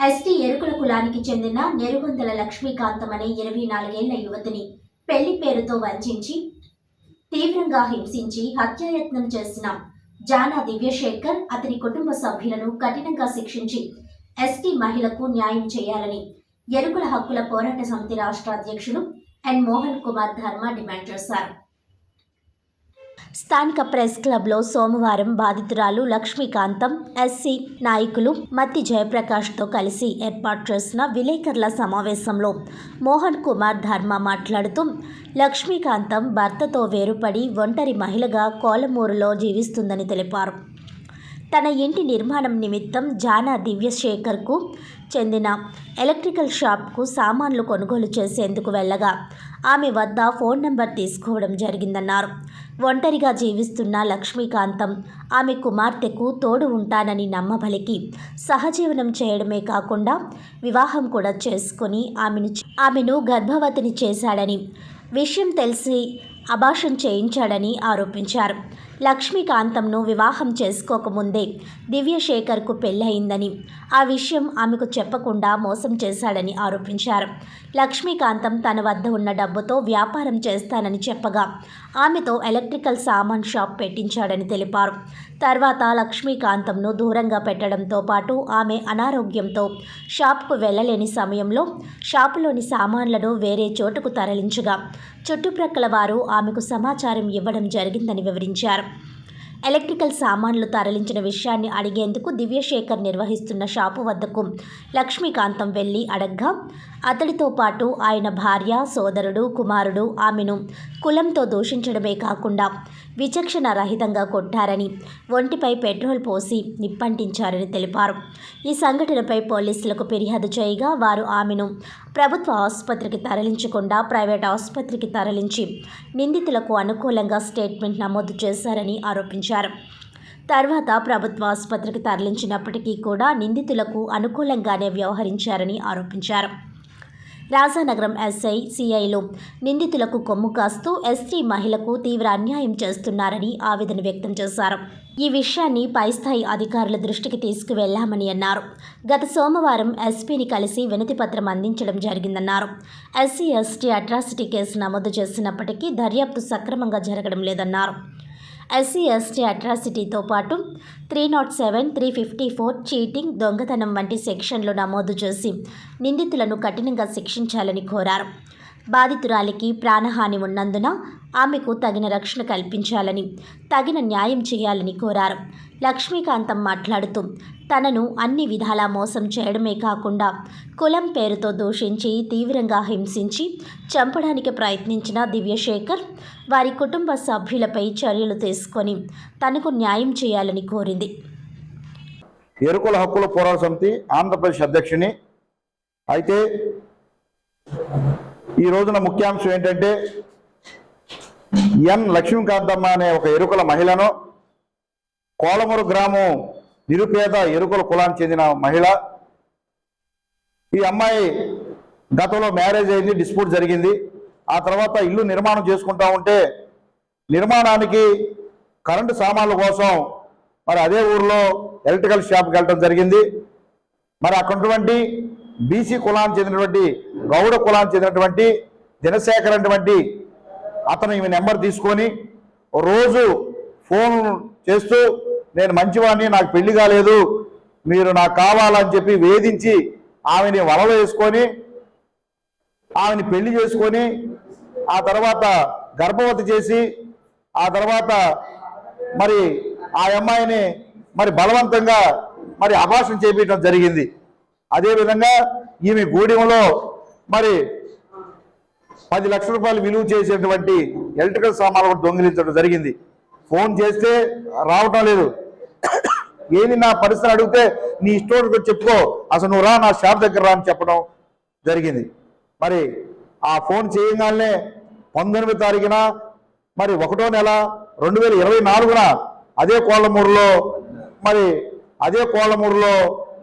ST Yerukula కులానికి చెందిన నెరుగొందల లక్ష్మీకాంతం అనే ఇరవై నాలుగేళ్ళ యువతిని పెళ్ళి పేరుతో వంచించి తీవ్రంగా హింసించి హత్యాయత్నం చేసిన జానా దివ్యశేఖర్ అతని కుటుంబ సభ్యులను కఠినంగా శిక్షించి ఎస్టీ మహిళకు న్యాయం చేయాలని ఎరుకుల హక్కుల పోరాట సమితి రాష్ట్ర అధ్యక్షులు ఎన్ మోహన్ కుమార్ ధర్మ డిమాండ్ చేశారు. స్థానిక ప్రెస్ క్లబ్లో సోమవారం బాధితురాలు లక్ష్మీకాంతం ఎస్సీ నాయకులు మత్తి జయప్రకాష్తో కలిసి ఏర్పాటు చేసిన విలేకరుల సమావేశంలో మోహన్ కుమార్ ధర్మ మాట్లాడుతూ లక్ష్మీకాంతం భర్తతో వేరుపడి ఒంటరి మహిళగా కోలమూరులో జీవిస్తుందని తెలిపారు. తన ఇంటి నిర్మాణం నిమిత్తం జానా దివ్యశేఖర్కు చెందిన ఎలక్ట్రికల్ షాప్కు సామాన్లు కొనుగోలు చేసేందుకు వెళ్ళగా ఆమె వద్ద ఫోన్ నెంబర్ తీసుకోవడం జరిగిందన్నారు. ఒంటరిగా జీవిస్తున్న లక్ష్మీకాంతం. ఆమె కుమార్తెకు తోడు ఉంటానని నమ్మబలికి సహజీవనం చేయడమే కాకుండా వివాహం కూడా చేసుకొని ఆమెను ఆమెను గర్భవతిని చేశాడని విషయం తెలిసి అభాషం చేయించాడని ఆరోపించారు. లక్ష్మీకాంతంను వివాహం చేసుకోకముందే దివ్యశేఖర్కు పెళ్ళయిందని. ఆ విషయం ఆమెకు చెప్పకుండా మోసం చేశాడని ఆరోపించారు. లక్ష్మీకాంతం తన వద్ద ఉన్న డబ్బుతో వ్యాపారం చేస్తానని చెప్పగా ఆమెతో ఎలక్ట్రికల్ సామాన్ షాప్ పెట్టించాడని తెలిపారు. తర్వాత లక్ష్మీకాంతంను దూరంగా పెట్టడంతో పాటు ఆమె అనారోగ్యంతో షాప్కు వెళ్ళలేని సమయంలో షాపులోని సామాన్లను వేరే చోటుకు తరలించగా చుట్టుప్రక్కల వారు ఆమెకు సమాచారం ఇవ్వడం జరిగిందని వివరించారు. ఎలక్ట్రికల్ సామాన్లు తరలించిన విషయాన్ని అడిగేందుకు దివ్యశేఖర్ నిర్వహిస్తున్న షాపు వద్దకు లక్ష్మీకాంతం వెళ్ళి అడగ్గా అతడితో పాటు ఆయన భార్య సోదరుడు కుమారుడు ఆమెను కులంతో దూషించడమే కాకుండా విచక్షణ రహితంగా కొట్టారని ఒంటిపై పెట్రోల్ పోసి నిప్పంటించారని తెలిపారు. ఈ సంఘటనపై పోలీసులకు ఫిర్యాదు చేయగా వారు ఆమెను ప్రభుత్వ ఆసుపత్రికి తరలించకుండా ప్రైవేట్ ఆసుపత్రికి తరలించి నిందితులకు అనుకూలంగా స్టేట్మెంట్ నమోదు చేశారని ఆరోపించారు. తర్వాత ప్రభుత్వ ఆసుపత్రికి తరలించినప్పటికీ కూడా నిందితులకు అనుకూలంగానే వ్యవహరించారని ఆరోపించారు. రాజానగరం ఎస్ఐ సిఐలు నిందితులకు కొమ్ము కాస్తూ ఎస్టీ మహిళకు తీవ్ర అన్యాయం చేస్తున్నారని ఆవేదన వ్యక్తం చేశారు. ఈ విషయాన్ని పైస్థాయి అధికారుల దృష్టికి తీసుకువెళ్ళామని అన్నారు. గత సోమవారం ఎస్పీని కలిసి వినతిపత్రం అందించడం జరిగిందన్నారు. ఎస్సీ ఎస్టీ అట్రాసిటీ కేసు నమోదు చేసినప్పటికీ దర్యాప్తు సక్రమంగా జరగడం లేదన్నారు. ఎస్సీ ఎస్టీ అట్రాసిటీతో పాటు three not seven three fifty four cheating దొంగతనం వంటి సెక్షన్లు నమోదు చేసి నిందితులను కఠినంగా శిక్షించాలని కోరారు. బాధితురాలికి ప్రాణహాని ఉన్నందున ఆమెకు తగిన రక్షణ కల్పించాలని తగిన న్యాయం చేయాలని కోరారు. లక్ష్మీకాంతం మాట్లాడుతూ తనను అన్ని విధాలా మోసం చేయడమే కాకుండా కులం పేరుతో దూషించి తీవ్రంగా హింసించి చంపడానికి ప్రయత్నించిన దివ్యశేఖర్ వారి కుటుంబ సభ్యులపై చర్యలు తీసుకొని తనకు న్యాయం చేయాలని కోరింది. ఎరుకుల హక్కుల పోరాట సమితి ఆంధ్రప్రదేశ్ అధ్యక్షుని. అయితే ఈ రోజున ముఖ్యాంశం ఏంటంటే ఎన్ లక్ష్మీకాంతమ్మ అనే ఒక ఎరుకల మహిళను కోలమూరు గ్రామం నిరుపేద ఎరుకల కులానికి చెందిన మహిళ. ఈ అమ్మాయి గతంలో మ్యారేజ్ అయింది డిస్ప్యూట్ జరిగింది. ఆ తర్వాత ఇల్లు నిర్మాణం చేసుకుంటా ఉంటే నిర్మాణానికి కరెంటు సామాన్ల కోసం మరి అదే ఊర్లో ఎలక్ట్రికల్ షాప్కి వెళ్ళడం జరిగింది. మరి అక్కడ బీసీ కులానికి చెందినటువంటి గౌడ కులానికి చెందినటువంటి దినశేఖర్ అటువంటి అతను ఈమె నెంబర్ తీసుకొని రోజు ఫోన్ చేస్తూ నేను మంచివాడిని నాకు పెళ్ళి కాలేదు మీరు నాకు కావాలని చెప్పి వేధించి ఆమెని వలలో వేసుకొని ఆమెని పెళ్ళి చేసుకొని ఆ తర్వాత గర్భవతి చేసి ఆ తర్వాత మరి ఆ అమ్మాయిని మరి బలవంతంగా మరి అభాషణ చేపించడం జరిగింది. అదేవిధంగా ఈమె గూడెంలో మరి పది లక్షల రూపాయలు విలువ చేసేటువంటి ఎలక్ట్రికల్ సామాన్లు కూడా దొంగిలించడం జరిగింది. ఫోన్ చేస్తే రావటం లేదు. ఏది నా పరిస్థితి అడిగితే నీ ఇష్టం చెప్పుకో. అసలు నువ్వు రా నా షాప్ దగ్గర రా అని చెప్పడం జరిగింది. మరి ఆ ఫోన్ చేయగానే పంతొమ్మిది తారీఖున మరి ఒకటో నెల రెండు వేల ఇరవై నాలుగున అదే కోళ్ళమూరులో మరి అదే కోళ్ళమూరులో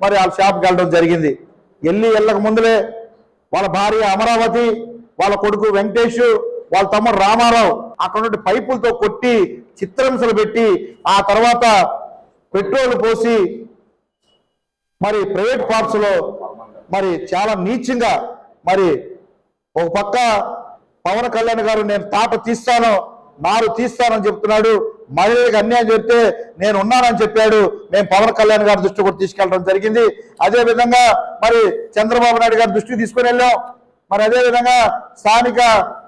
మరి వాళ్ళ షాప్కి వెళ్ళడం జరిగింది. వెళ్ళి వెళ్ళక ముందులే వాళ్ళ భార్య అమరావతి వాళ్ళ కొడుకు వెంకటేష్ వాళ్ళ తమ్ముడు రామారావు అక్కడ నుండి పైపులతో కొట్టి చిత్రహింసలు పెట్టి ఆ తర్వాత పెట్రోల్ పోసి మరి ప్రైవేట్ పార్ట్స్లో మరి చాలా నీచంగా మరి ఒక పక్క పవన్ కళ్యాణ్ గారు నేను తాట తీస్తాను నారు తీస్తానని చెప్తున్నాడు. మహిళలకు అన్యాయం చెప్తే నేను ఉన్నానని చెప్పాడు మేము పవన్ కళ్యాణ్ గారి దృష్టి కూడా తీసుకెళ్ళడం జరిగింది. అదే విధంగా మరి చంద్రబాబు నాయుడు గారి దృష్టికి తీసుకుని వెళ్ళాం. మరి అదే విధంగా స్థానిక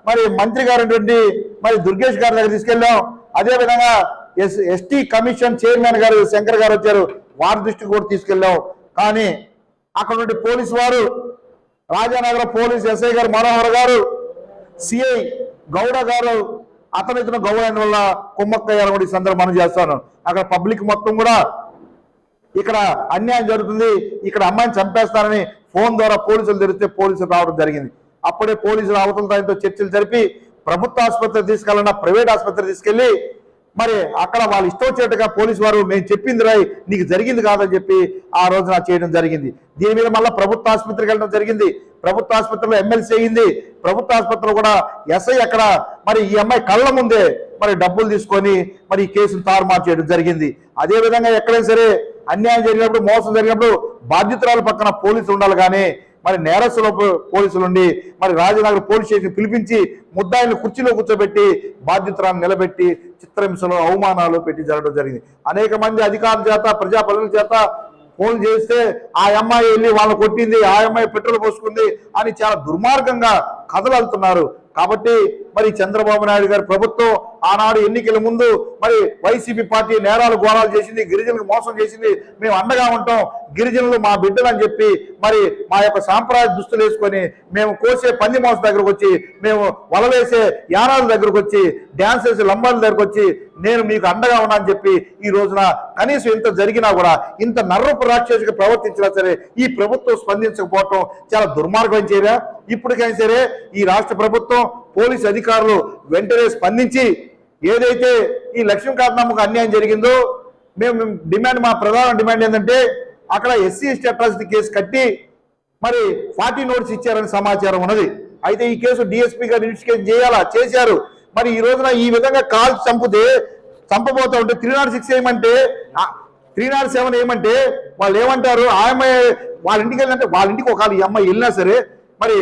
మరి మంత్రి గారు మరి దుర్గేష్ గారి దగ్గర తీసుకెళ్ళాం అదే విధంగా ఎస్ ఎస్టీ కమిషన్ చైర్మన్ గారు శంకర్ గారు వచ్చారు. వారి దృష్టికి కూడా తీసుకెళ్ళాం కానీ అక్కడ నుండి పోలీసు వారు రాజానగర పోలీస్ ఎస్ఐ గారు మనోహర్ గారు సిఐ గౌడ గారు అతను ఇతను గౌడ అయిన వల్ల కుమ్మక్కయ్యారు కూడా ఈ సందర్భం మనం చేస్తాను. అక్కడ పబ్లిక్ మొత్తం కూడా ఇక్కడ అన్యాయం జరుగుతుంది ఇక్కడ అమ్మాయిని చంపేస్తారని ఫోన్ ద్వారా పోలీసులు తెరిస్తే పోలీసులు రావడం జరిగింది. అప్పుడే పోలీసులు అవతల దానితో చర్చలు జరిపి ప్రభుత్వ ఆసుపత్రి తీసుకెళ్ళిన ప్రైవేట్ ఆసుపత్రి తీసుకెళ్ళి మరి అక్కడ వాళ్ళు ఇష్టం వచ్చేట్టుగా పోలీసు వారు మేము చెప్పింది రాయి నీకు జరిగింది కాదని చెప్పి ఆ రోజున చేయడం జరిగింది. దీని మీద మళ్ళీ ప్రభుత్వ ఆసుపత్రికి వెళ్ళడం జరిగింది. ప్రభుత్వ ఆసుపత్రిలో ఎమ్మెల్సీ అయింది. ప్రభుత్వ ఆసుపత్రిలో కూడా ఎస్ఐ అక్కడ మరి ఈ అమ్మాయి కళ్ళ ముందే మరి డబ్బులు తీసుకొని మరి ఈ కేసును తారుమారు చేయడం జరిగింది. అదేవిధంగా ఎక్కడైనా సరే అన్యాయం జరిగినప్పుడు మోసం జరిగినప్పుడు బాధ్యతరాల పక్కన పోలీసులు ఉండాలి కానీ మరి నేరస్తుల పోలీసులు ఉండి మరి రాజనగర్ పోలీస్ స్టేషన్ పిలిపించి ముద్దాయిని కుర్చీలో కూర్చోబెట్టి బాధ్యతరాలను నిలబెట్టి చిత్రహింసలు అవమానాలు పెట్టి జరగడం జరిగింది. అనేక మంది అధికారుల చేత ప్రజాప్రతినిధుల చేత ఫోన్ చేస్తే ఆ అమ్మాయి వెళ్ళి వాళ్ళు కొట్టింది ఆ అమ్మాయి పెట్రోల్ పోసుకుంది అని చాలా దుర్మార్గంగా కథలు వెళ్తున్నారు కాబట్టి మరి చంద్రబాబు నాయుడు గారి ప్రభుత్వం ఆనాడు ఎన్నికల ముందు మరి వైసీపీ పార్టీ నేరాలు ఘోరాలు చేసింది గిరిజనులకు మోసం చేసింది మేము అండగా ఉంటాం గిరిజనులు మా బిడ్డలు అని చెప్పి మరి మా యొక్క సాంప్రదాయ దుస్తులు వేసుకొని మేము కోసే పంది మోస దగ్గరకు వచ్చి మేము వలవేసే యానాల దగ్గరకు వచ్చి డ్యాన్స్ వేసే లంబాల దగ్గరకు వచ్చి నేను మీకు అండగా ఉన్నా అని చెప్పి ఈ రోజున కనీసం ఇంత జరిగినా కూడా ఇంత నర్రపు రాక్షసుగా ప్రవర్తించినా సరే ఈ ప్రభుత్వం స్పందించకపోవటం చాలా దుర్మార్గం చేయరా ఇప్పటికైనా సరే ఈ రాష్ట్ర ప్రభుత్వం పోలీస్ అధికారులు వెంటనే స్పందించి ఏదైతే ఈ లక్ష్మీకాంతమ్మకు అన్యాయం జరిగిందో మేము డిమాండ్ మా ప్రధాన డిమాండ్ ఏంటంటే అక్కడ ఎస్సీ ఎస్టీ అట్రాసిటీ కేసు కట్టి మరి ఫార్టీ నోట్స్ ఇచ్చారని సమాచారం ఉన్నది. అయితే ఈ కేసు డిఎస్పీ గారు ఇన్వెస్టిగేషన్ చేయాలా? చేశారు. మరి ఈ రోజున ఈ విధంగా కాల్ చంపితే చంపబోతా ఉంటే త్రీ నాట్ సిక్స్ ఏమంటే త్రీ నాట్ సెవెన్ ఏమంటే వాళ్ళు ఏమంటారు? ఆమె వాళ్ళ ఇంటికి వెళ్ళినంటే వాళ్ళ ఇంటికి ఒకవేళ ఈ అమ్మాయి వెళ్ళినా సరే మరి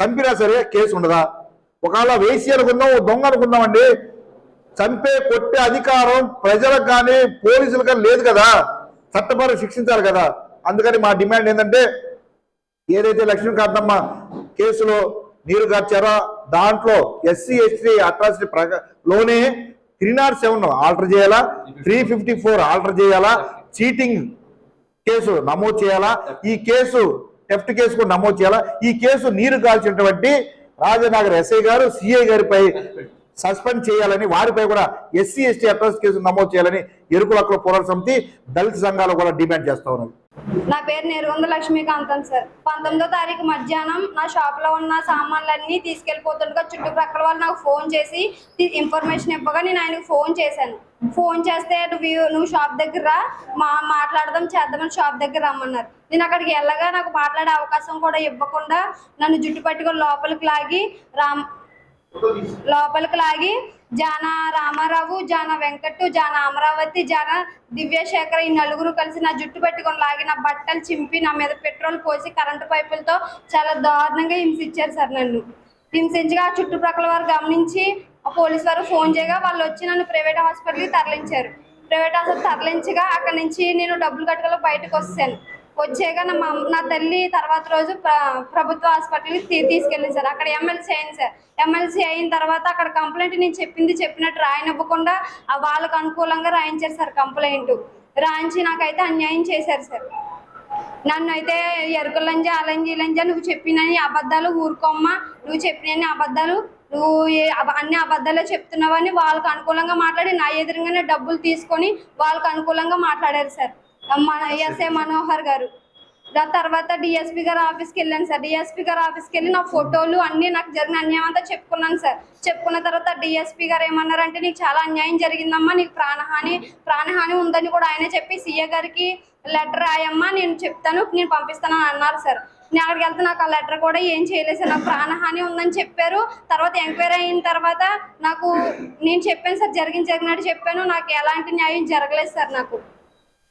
చంపినా సరే కేసు ఉండదా? ఒకవేళ వేసి అనుకుందాం దొంగ దొంగ అనుకుందామండి చంపే కొట్టే అధికారం ప్రజలకు కానీ పోలీసులకు కానీ లేదు కదా. చట్టపరం శిక్షించాలి కదా. అందుకని మా డిమాండ్ ఏంటంటే ఏదైతే లక్ష్మీకాంతమ్మ కేసులో నీరు గార్చారో దాంట్లో ఎస్సీ ఎస్టీ అట్రాసిటీ ప్రక లోనే త్రీ నాట్ సెవెన్ ఆల్టర్ చేయాలా త్రీ ఫిఫ్టీ ఫోర్ ఆల్టర్ చేయాలా చీటింగ్ కేసు నమోదు చేయాలా ఈ కేసు టెఫ్ట్ కేసు కూడా నమోదు చేయాలా ఈ కేసు నీరు కాల్చినటువంటి రాజనగర్ ఎస్ఐ గారు సిఐ గారిపై సస్పెండ్ చేయాలని వారిపై కూడా ఎస్సీ ఎస్టీ అట్రాసిటీ కేసు నమోదు చేయాలని ఎరుకులక్కుల పోరాట సమితి దళిత సంఘాలు కూడా డిమాండ్ చేస్తా ఉన్నది. నా పేరు నెరుగుంద లక్ష్మీకాంతం సార్. పంతొమ్మిదో తారీఖు మధ్యాహ్నం నా షాప్లో ఉన్న సామాన్లన్నీ తీసుకెళ్ళిపోతుండగా చుట్టుప్రక్కల వాళ్ళు నాకు ఫోన్ చేసి ఇన్ఫర్మేషన్ ఇవ్వగా నేను ఆయనకు ఫోన్ చేశాను. ఫోన్ చేస్తే నువ్వు నువ్వు షాప్ దగ్గర మా మాట్లాడదాం చేద్దామని షాప్ దగ్గర రమ్మన్నారు. నేను అక్కడికి వెళ్ళగా నాకు మాట్లాడే అవకాశం కూడా ఇవ్వకుండా నన్ను జుట్టు పట్టుకొని లోపలికి లాగి రామ్ లోపలికి లాగి జాన రామారావు జాన వెంకట్ జాన అమరావతి జాన దివ్యశేఖర్ ఈ నలుగురు కలిసి నా జుట్టు పెట్టుకొని లాగి నా బట్టలు చింపి నా మీద పెట్రోల్ పోసి కరెంటు పైపులతో చాలా దారుణంగా హింసించారు సార్ నన్ను. హింసించగా ఆ చుట్టుప్రక్కల వారు గమనించి ఆ పోలీస్ వారు ఫోన్ చేయగా వాళ్ళు వచ్చి నన్ను ప్రైవేట్ హాస్పిటల్కి తరలించారు. ప్రైవేట్ హాస్పిటల్ తరలించగా అక్కడ నుంచి నేను డబ్బులు కట్టుకొని బయటకు వస్తాను. వచ్చాక నా మా నా తల్లి తర్వాత రోజు ప్రభుత్వ హాస్పిటల్కి తీసుకెళ్ళింది సార్. అక్కడ ఎమ్మెల్సీ అయింది సార్. ఎమ్మెల్సీ అయిన తర్వాత అక్కడ కంప్లైంట్ నేను చెప్పింది చెప్పినట్టు రాయనివ్వకుండా వాళ్ళకు అనుకూలంగా రాయించారు సార్ కంప్లైంట్. రాయించి నాకైతే అన్యాయం చేశారు సార్. నన్ను అయితే ఎరుకలంజా అలంజి లంజా నువ్వు చెప్పినని అబద్ధాలు ఊరుకోమ్మా నువ్వు చెప్పినని అబద్ధాలు నువ్వు అన్ని అబద్ధాలే చెప్తున్నావని వాళ్ళకు అనుకూలంగా మాట్లాడి నా ఎదురుగానే డబ్బులు తీసుకొని వాళ్ళకు అనుకూలంగా మాట్లాడారు సార్. మన ఎస్ఏ మనోహర్ గారు. దాని తర్వాత డిఎస్పీ గారు ఆఫీస్కి వెళ్ళాను సార్. డిఎస్పీ గారు ఆఫీస్కి వెళ్ళి నా ఫోటోలు అన్నీ నాకు జరిగిన అన్యాయం అంతా చెప్పుకున్నాను సార్. చెప్పుకున్న తర్వాత డిఎస్పీ గారు ఏమన్నారంటే నీకు చాలా అన్యాయం జరిగిందమ్మా నీకు ప్రాణహాని ప్రాణహాని ఉందని కూడా ఆయనే చెప్పి సీఏ గారికి లెటర్ రాయమ్మా నేను చెప్తాను నేను పంపిస్తానని అన్నారు సార్. నేను అక్కడికి వెళ్తే నాకు ఆ లెటర్ కూడా ఏం చేయలేదు సార్. నాకు ప్రాణహాని ఉందని చెప్పారు. తర్వాత ఎంక్వైరీ అయిన తర్వాత నాకు నేను చెప్పాను సార్ జరిగిన జరిగినట్టు చెప్పాను. నాకు ఎలాంటి న్యాయం జరగలేదు సార్ నాకు.